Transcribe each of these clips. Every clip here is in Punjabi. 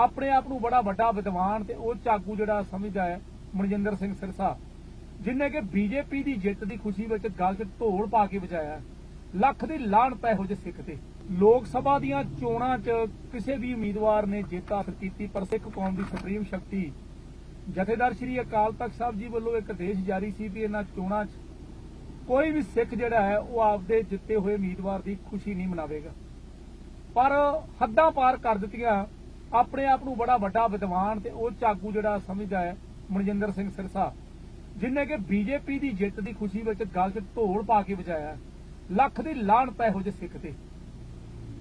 ਆਪਣੇ ਆਪ ਨੂੰ ਬੜਾ ਵੱਡਾ ਵਿਦਵਾਨ ਤੇ ਉਹ ਚਾਗੂ ਜਿਹੜਾ ਸਮਝਦਾ ਹੈ ਮਨਜਿੰਦਰ ਸਿੰਘ ਸਿਰਸਾ, ਜਿਨੇ ਕਿ ਬੀਜੇਪੀ ਦੀ ਜਿੱਤ ਦੀ ਖੁਸ਼ੀ ਵਿੱਚ ਗੱਲ 'ਚ ਢੋਲ ਪਾ ਕੇ ਵਜਾਇਆ, ਲੱਖ ਦੀ ਲਾਹਣਤ ਇਹੋ ਜਿਹੇ ਸਿੱਖ ਤੇ। ਲੋਕ ਸਭਾ ਦੀਆਂ ਚੋਣਾਂ 'ਚ ਕਿਸੇ ਵੀ ਉਮੀਦਵਾਰ ਨੇ ਜਿੱਤ ਹਾਸਲ ਕੀਤੀ, ਪਰ ਸਿੱਖ ਕੌਮ ਦੀ ਸੁਪਰੀਮ ਸ਼ਕਤੀ ਜਥੇਦਾਰ ਸ਼੍ਰੀ ਅਕਾਲ ਤਖਤ ਸਾਹਿਬ ਜੀ ਵੱਲੋਂ ਇੱਕ ਆਦੇਸ਼ ਜਾਰੀ ਸੀ ਵੀ ਇਹਨਾਂ ਚੋਣਾਂ 'ਚ ਕੋਈ ਵੀ ਸਿੱਖ ਜਿਹੜਾ ਹੈ, ਉਹ ਆਪਦੇ ਜਿੱਤੇ ਹੋਏ ਉਮੀਦਵਾਰ ਦੀ ਖੁਸ਼ੀ ਨਹੀਂ ਮਨਾਵੇਗਾ। ਪਰ ਹੱਦਾਂ ਪਾਰ ਕਰ ਦਿੱਤੀਆਂ ਆਪਣੇ ਆਪ ਨੂੰ ਬੜਾ ਵੱਡਾ ਵਿਦਵਾਨ ਤੇ ਉਹ ਚਾਗੂ ਜਿਹੜਾ ਸਮਝਦਾ ਹੈ ਮਨਜਿੰਦਰ ਸਿੰਘ ਸਿਰਸਾ, ਜਿਨੇ ਕਿ ਬੀਜੇਪੀ ਦੀ ਜਿੱਤ ਦੀ ਖੁਸ਼ੀ ਵਿੱਚ ਗੱਲ 'ਚ ਢੋਲ ਪਾ ਕੇ ਵਜਾਇਆ, ਲੱਖ ਦੀ ਲਾਹਣਤ ਇਹੋ ਜਿਹੇ ਸਿੱਖ ਤੇ।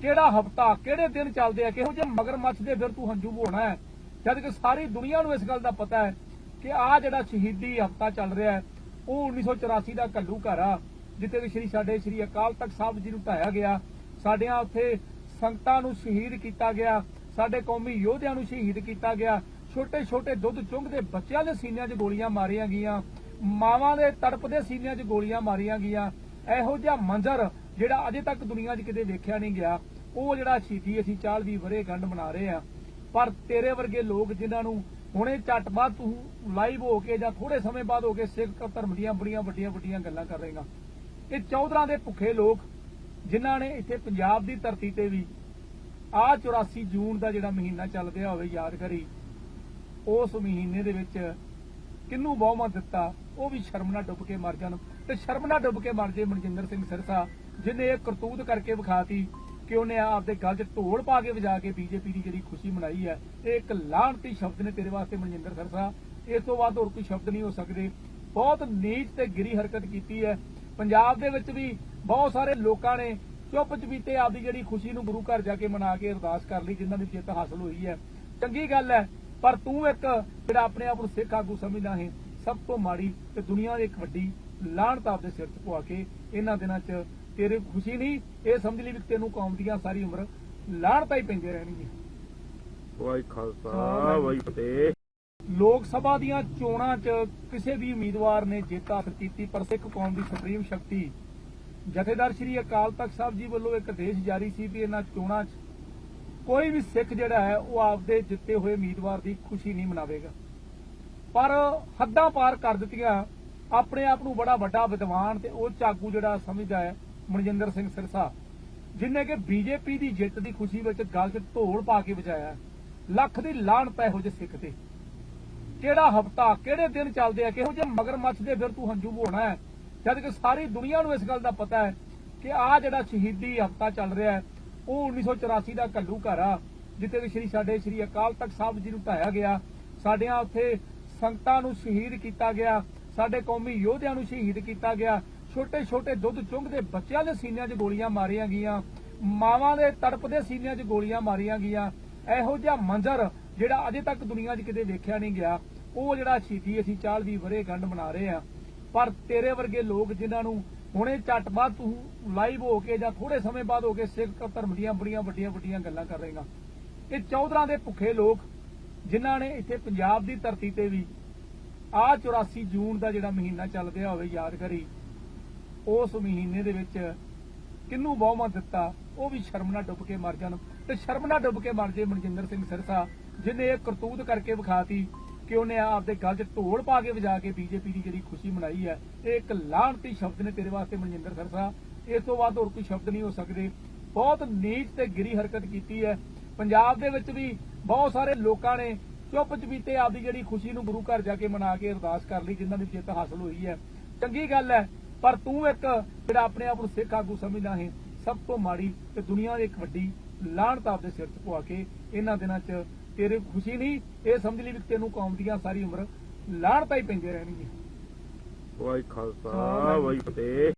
ਕਿਹੜਾ ਹਫਤਾ, ਕਿਹੜੇ ਦਿਨ ਚੱਲਦੇ ਆ, ਕਿਹੋ ਜਿਹੇ ਮਗਰਮੱਛ ਦੇ ਫਿਰ ਤੂੰ ਹੰਝੂ ਹੋਣਾ ਹੈ? ਜਦ ਕਿ ਸਾਰੀ ਦੁਨੀਆ ਨੂੰ ਇਸ ਗੱਲ ਦਾ ਪਤਾ ਹੈ ਕਿ ਆ ਜਿਹੜਾ ਸ਼ਹੀਦੀ ਹਫਤਾ ਚੱਲ ਰਿਹਾ ਹੈ, ਉਹ 1984 ਦਾ ਕੱਲੂ ਘਰ ਆ ਜਿੱਥੇ ਕਿ ਸ਼੍ਰੀ, ਸਾਡੇ ਸ਼੍ਰੀ ਅਕਾਲ ਤਖਤ ਸਾਹਿਬ ਜੀ ਨੂੰ ਢਾਇਆ ਗਿਆ, ਸਾਡਿਆਂ ਉੱਥੇ ਸੰਗਤਾਂ ਨੂੰ ਸ਼ਹੀਦ ਕੀਤਾ ਗਿਆ ਸਾਡੇ ਕੌਮੀ ਯੋਧਿਆਂ ਨੂੰ ਸ਼ਹੀਦ ਕੀਤਾ ਗਿਆ। ਛੋਟੇ ਛੋਟੇ ਦੁੱਧ ਚੁੰਗਦੇ ਬੱਚਿਆਂ ਦੇ ਸੀਨਿਆਂ 'ਚ ਗੋਲੀਆਂ ਮਾਰੀਆਂ ਗਈਆਂ। ਮਾਵਾਂ ਦੇ ਤੜਪਦੇ ਸੀਨਿਆਂ 'ਚ ਗੋਲੀਆਂ ਮਾਰੀਆਂ ਗਈਆਂ। ਇਹੋ ਜਿਹਾ ਮੰਜ਼ਰ ਜਿਹੜਾ ਅਜੇ ਤੱਕ ਦੁਨੀਆ 'ਚ ਕਿਤੇ ਵੇਖਿਆ ਨਹੀਂ ਗਿਆ। ਉਹ ਜਿਹੜਾ ਸ਼ਹੀਦੀ ਅਸੀਂ 40 ਵਰੇ ਗੰਢ ਮਨਾ ਰਹੇ ਆ ਪਰ ਤੇਰੇ ਵਰਗੇ ਲੋਕ ਜਿਨ੍ਹਾਂ ਨੂੰ ਹੁਣੇ ਝੱਟ ਬਾਅਦ ਤੂੰ ਲਾਈਵ ਹੋ ਕੇ ਜਾਂ ਥੋੜੇ ਸਮੇਂ ਬਾਅਦ ਹੋ ਕੇ ਸਿੱਖ ਧਰਮ ਦੀਆਂ ਬੜੀਆਂ ਵੱਡੀਆਂ ਵੱਡੀਆਂ ਗੱਲਾਂ ਕਰ ਰਹੇਗਾ ਇਹ ਚੌਧਰਾਂ ਦੇ ਭੁੱਖੇ ਲੋਕ ਜਿਨ੍ਹਾਂ ਨੇ ਇੱਥੇ ਪੰਜਾਬ ਦੀ ਧਰਤੀ ਤੇ ਵੀ ਆਹ 84 ਜੂਨ ਦਾ ਜਿਹੜਾ ਮਹੀਨਾ ਚੱਲ ਰਿਹਾ ਹੋਵੇ ਯਾਦ ਕਰੀ ਉਸ ਮਹੀਨੇ ਦੇ ਵਿੱਚ ਕਿੰਨੂੰ ਬਹੁਮਤ ਦਿੱਤਾ, ਉਹ ਵੀ ਸ਼ਰਮ ਨਾਲ ਡੁੱਬ ਕੇ ਮਰ ਜਾਣ। ਤੇ ਸ਼ਰਮ ਨਾਲ ਡੁੱਬ ਕੇ ਮਰ ਜੇ ਮਨਜਿੰਦਰ ਸਿੰਘ ਸਿਰਸਾ ਜਿਹਨੇ ਇਹ ਕਰਤੂਤ ਕਰਕੇ ਵਿਖਾਤੀ ਕਿ ਉਹਨੇ ਆਪਦੇ ਗਲ 'ਚ ਢੋਲ ਪਾ ਕੇ ਵਜਾ ਕੇ ਬੀਜੇਪੀ ਦੀ ਜਿਹੜੀ ਖੁਸ਼ੀ ਮਨਾਈ ਹੈ, ਇਹ ਇੱਕ ਲਾਹਣਤੀ ਸ਼ਬਦ ਨੇ ਤੇਰੇ ਵਾਸਤੇ ਮਨਜਿੰਦਰ ਸਿਰਸਾ। ਇਸ ਤੋਂ ਬਾਅਦ ਹੋਰ ਕੋਈ ਸ਼ਬਦ ਨਹੀਂ ਹੋ ਸਕਦੇ। ਬਹੁਤ ਨੀਚ ਤੇ ਗਿਰੀ ਹਰਕਤ ਕੀਤੀ ਹੈ। ਪੰਜਾਬ ਦੇ ਵਿੱਚ ਵੀ ਬਹੁਤ ਸਾਰੇ ਲੋਕਾਂ ਨੇ ਚੁੱਪ ਚਪੀਤੇ ਆਪਦੀ ਜਿਹੜੀ ਖੁਸ਼ੀ ਨੂੰ ਗੁਰੂ ਘਰ ਜਾ ਕੇ ਮਨਾ ਕੇ ਅਰਦਾਸ ਕਰ ਲਈ ਜਿਨ੍ਹਾਂ ਦੀ ਜਿੱਤ ਹਾਸਲ ਹੋਈ ਹੈ। ਚੰਗੀ ਗੱਲ ਹੈ ਪਰ ਤੂੰ ਇੱਕ ਜਿਹੜਾ ਆਪਣੇ ਆਪ ਨੂੰ ਸਿੱਖ ਆਗੂ ਸਮਝਦਾ ਹੈ ਸਭ ਤੋਂ ਮਾੜੀ ਤੇ ਦੁਨੀਆ ਦੀ ਇੱਕ ਵੱਡੀ ਲਾਹਣਤ ਆਪਦੇ ਸਿਰ 'ਚ ਪਵਾ ਕੇ ਇਹਨਾਂ ਦਿਨਾਂ 'ਚ ਤੇਰੇ ਖੁਸ਼ੀ ਨਹੀਂ ਇਹ ਸਮਝ ਲਈ ਵੀ ਤੈਨੂੰ ਕੌਮ ਦੀਆਂ ਸਾਰੀ ਉਮਰ ਲਾਹਣਤਾਂ ਹੀ ਪੈਂਦੇ ਰਹਿਣਗੀਆਂ। ਵਾਹਿ ਖਾਲਸਾ ਵਾਹਿ ਫਤਿਹ। ਲੋਕ ਸਭਾ ਦੀਆਂ ਚੋਣਾਂ 'ਚ ਕਿਸੇ ਵੀ ਉਮੀਦਵਾਰ ਨੇ ਜਿੱਤ ਹਾਸਲ ਕੀਤੀ ਪਰ ਸਿੱਖ ਕੌਮ ਦੀ ਸੁਪਰੀਮ ਸ਼ਕਤੀ ਜਥੇਦਾਰ ਸ਼੍ਰੀ ਅਕਾਲ ਤਖਤ ਸਾਹਿਬ ਜੀ ਵੱਲੋਂ ਇੱਕ ਆਦੇਸ਼ ਜਾਰੀ ਸੀ ਵੀ ਇਹਨਾਂ ਚੋਣਾਂ 'ਚ ਕੋਈ ਵੀ ਸਿੱਖ ਜਿਹੜਾ ਹੈ, ਉਹ ਆਪਦੇ ਜਿੱਤੇ ਹੋਏ ਉਮੀਦਵਾਰ ਦੀ ਖੁਸ਼ੀ ਨਹੀਂ ਮਨਾਵੇਗਾ। ਪਰ ਹੱਦਾਂ ਪਾਰ ਕਰ ਦਿੱਤੀਆਂ, ਆਪਣੇ ਆਪ ਨੂੰ ਬੜਾ ਵੱਡਾ ਵਿਦਵਾਨ ਤੇ ਉਹ ਚਾਗੂ ਜਿਹੜਾ ਸਮਝਦਾ ਹੈ ਮਨਜਿੰਦਰ ਸਿੰਘ ਸਿਰਸਾ, ਜਿਨੇ ਕਿ ਬੀਜੇਪੀ ਦੀ ਜਿੱਤ ਦੀ ਖੁਸ਼ੀ ਵਿੱਚ ਗਲ 'ਚ ਢੋਲ ਪਾ ਕੇ ਵਜਾਇਆ, ਲੱਖ ਦੀ ਲਾਹਣਤ ਇਹੋ ਜਿਹੇ ਸਿੱਖ ਤੇ। ਕਿਹੜਾ ਹਫਤਾ, ਕਿਹੜੇ ਦਿਨ ਚੱਲਦੇ ਆ, ਕਿਹੋ ਜਿਹੇ ਮਗਰਮੱਛ ਦੇ ਫਿਰ ਤੂੰ ਹੰਝੂ ਹੋਣਾ ਹੈ? ਜਦ ਕਿ ਸਾਰੀ ਦੁਨੀਆ ਨੂੰ ਇਸ ਗੱਲ ਦਾ ਪਤਾ ਹੈ ਕਿ ਆ ਜਿਹੜਾ ਸ਼ਹੀਦੀ ਹਫਤਾ ਚੱਲ ਰਿਹਾ ਹੈ, ਉਹ 1984 ਦਾ ਕੱਲੂ ਘਰ ਆ, ਜਿੱਥੇ ਕਿ ਸ਼੍ਰੀ ਸਾਡੇ ਸ਼੍ਰੀ ਅਕਾਲ ਤਖਤ ਸਾਹਿਬ ਜੀ ਨੂੰ ਢਾਇਆ ਗਿਆ। ਸਾਡਿਆਂ ਉੱਥੇ ਸੰਗਤਾਂ ਨੂੰ ਸ਼ਹੀਦ ਕੀਤਾ ਗਿਆ, ਸਾਡੇ ਕੌਮੀ ਯੋਧਿਆਂ ਨੂੰ ਸ਼ਹੀਦ ਕੀਤਾ ਗਿਆ। ਛੋਟੇ ਛੋਟੇ ਦੁੱਧ ਚੁੰਗਦੇ ਬੱਚਿਆਂ ਦੇ ਸੀਨਿਆਂ 'ਚ ਗੋਲੀਆਂ ਮਾਰੀਆਂ ਗਈਆਂ, ਮਾਵਾਂ ਦੇ ਤੜਪਦੇ ਸੀਨਿਆਂ 'ਚ ਗੋਲੀਆਂ ਮਾਰੀਆਂ ਗਈਆਂ। ਇਹੋ ਜਿਹਾ ਮੰਜ਼ਰ ਜਿਹੜਾ ਅਜੇ ਤੱਕ ਦੁਨੀਆ 'ਚ ਕਿਤੇ ਵੇਖਿਆ ਨਹੀਂ ਗਿਆ, ਉਹ ਜਿਹੜਾ ਸ਼ਹੀਦੀ ਅਸੀਂ 40 ਵਰੇ ਗੰਢ ਮਨਾ ਰਹੇ ਆ ਪਰ ਤੇਰੇ ਵਰਗੇ ਲੋਕ ਜਿਨ੍ਹਾਂ ਨੂੰ ਹੁਣੇ ਝੱਟ ਬਾਅਦ ਤੂੰ ਲਾਈਵ ਹੋ ਕੇ ਜਾਂ ਥੋੜੇ ਸਮੇਂ ਬਾਅਦ ਹੋ ਕੇ ਸਿੱਖ ਧਰਮ ਦੀਆਂ ਬੜੀਆਂ ਵੱਡੀਆਂ ਵੱਡੀਆਂ ਗੱਲਾਂ ਕਰ ਰਹੇਗਾ ਇਹ ਚੌਧਰਾਂ ਦੇ ਭੁੱਖੇ ਲੋਕ ਜਿਨ੍ਹਾਂ ਨੇ ਇੱਥੇ ਪੰਜਾਬ ਦੀ ਧਰਤੀ ਤੇ ਵੀ ਆਹ 84 ਜੂਨ ਦਾ ਜਿਹੜਾ ਮਹੀਨਾ ਚੱਲ ਰਿਹਾ ਹੋਵੇ, ਯਾਦ ਕਰੀ। ਉਸ ਮਹੀਨੇ ਦੇ ਵਿੱਚ ਕਿੰਨੂੰ ਬਹੁਮਤ ਦਿੱਤਾ, ਉਹ ਵੀ ਸ਼ਰਮ ਨਾਲ ਡੁੱਬ ਕੇ ਮਰ ਜਾਣ। ਤੇ ਸ਼ਰਮ ਨਾਲ ਡੁੱਬ ਕੇ ਮਰ ਜੇ ਮਨਜਿੰਦਰ ਸਿੰਘ ਸਿਰਸਾ ਜਿਹਨੇ ਇਹ ਕਰਤੂਤ ਕਰਕੇ ਵਿਖਾਤੀ ਕਿ ਉਹਨੇ ਆਪਦੇ ਗਲ 'ਚ ਢੋਲ ਪਾ ਕੇ ਵਜਾ ਕੇ ਬੀਜੇਪੀ ਦੀ ਜਿਹੜੀ ਖੁਸ਼ੀ ਮਨਾਈ ਹੈ, ਇਹ ਇੱਕ ਲਾਹਣਤੀ ਸ਼ਬਦ ਨੇ ਤੇਰੇ ਵਾਸਤੇ ਮਨਜਿੰਦਰ ਸਿਰਸਾ ਇਸ ਤੋਂ ਬਾਅਦ ਹੋਰ ਕੋਈ ਸ਼ਬਦ ਨਹੀਂ ਹੋ ਸਕਦੇ। ਬਹੁਤ ਨੀਚ ਤੇ ਗਿਰੀ ਹਰਕਤ ਕੀਤੀ ਹੈ। ਪੰਜਾਬ ਦੇ ਵਿੱਚ ਵੀ ਬਹੁਤ ਸਾਰੇ ਲੋਕਾਂ ਨੇ ਚੁੱਪ ਚਪੀਤੇ ਆਪਦੀ ਜਿਹੜੀ ਖੁਸ਼ੀ ਨੂੰ ਗੁਰੂ ਘਰ ਜਾ ਕੇ ਮਨਾ ਕੇ ਅਰਦਾਸ ਕਰ ਲਈ, ਜਿਨ੍ਹਾਂ ਦੀ ਜਿੱਤ ਹਾਸਲ ਹੋਈ ਹੈ। ਚੰਗੀ ਗੱਲ ਹੈ, ਪਰ ਤੂੰ ਇੱਕ ਜਿਹੜਾ ਆਪਣੇ ਆਪ ਨੂੰ ਸਿੱਖ ਆਗੂ ਸਮਝਦਾ ਹੈ, ਸਭ ਤੋਂ ਮਾੜੀ ਤੇ ਦੁਨੀਆ ਦੀ ਇੱਕ ਵੱਡੀ ਲਾਹਣਤ ਆਪਦੇ ਸਿਰ 'ਚ ਪਵਾ ਕੇ ਇਹਨਾਂ ਦਿਨਾਂ 'ਚ ਤੇਰੇ ਖੁਸ਼ੀ ਨਹੀਂ ਇਹ ਸਮਝ ਲਈ ਵੀ ਤੈਨੂੰ ਕੌਮ ਦੀਆਂ ਸਾਰੀ ਉਮਰ ਲਾਹਣਤਾਂ ਹੀ ਪੈਂਦੇ ਰਹਿਣਗੀਆਂ। ਵਾਹਿ ਖਾਲਸਾ ਵਾਹਿ ਫਤਿਹ।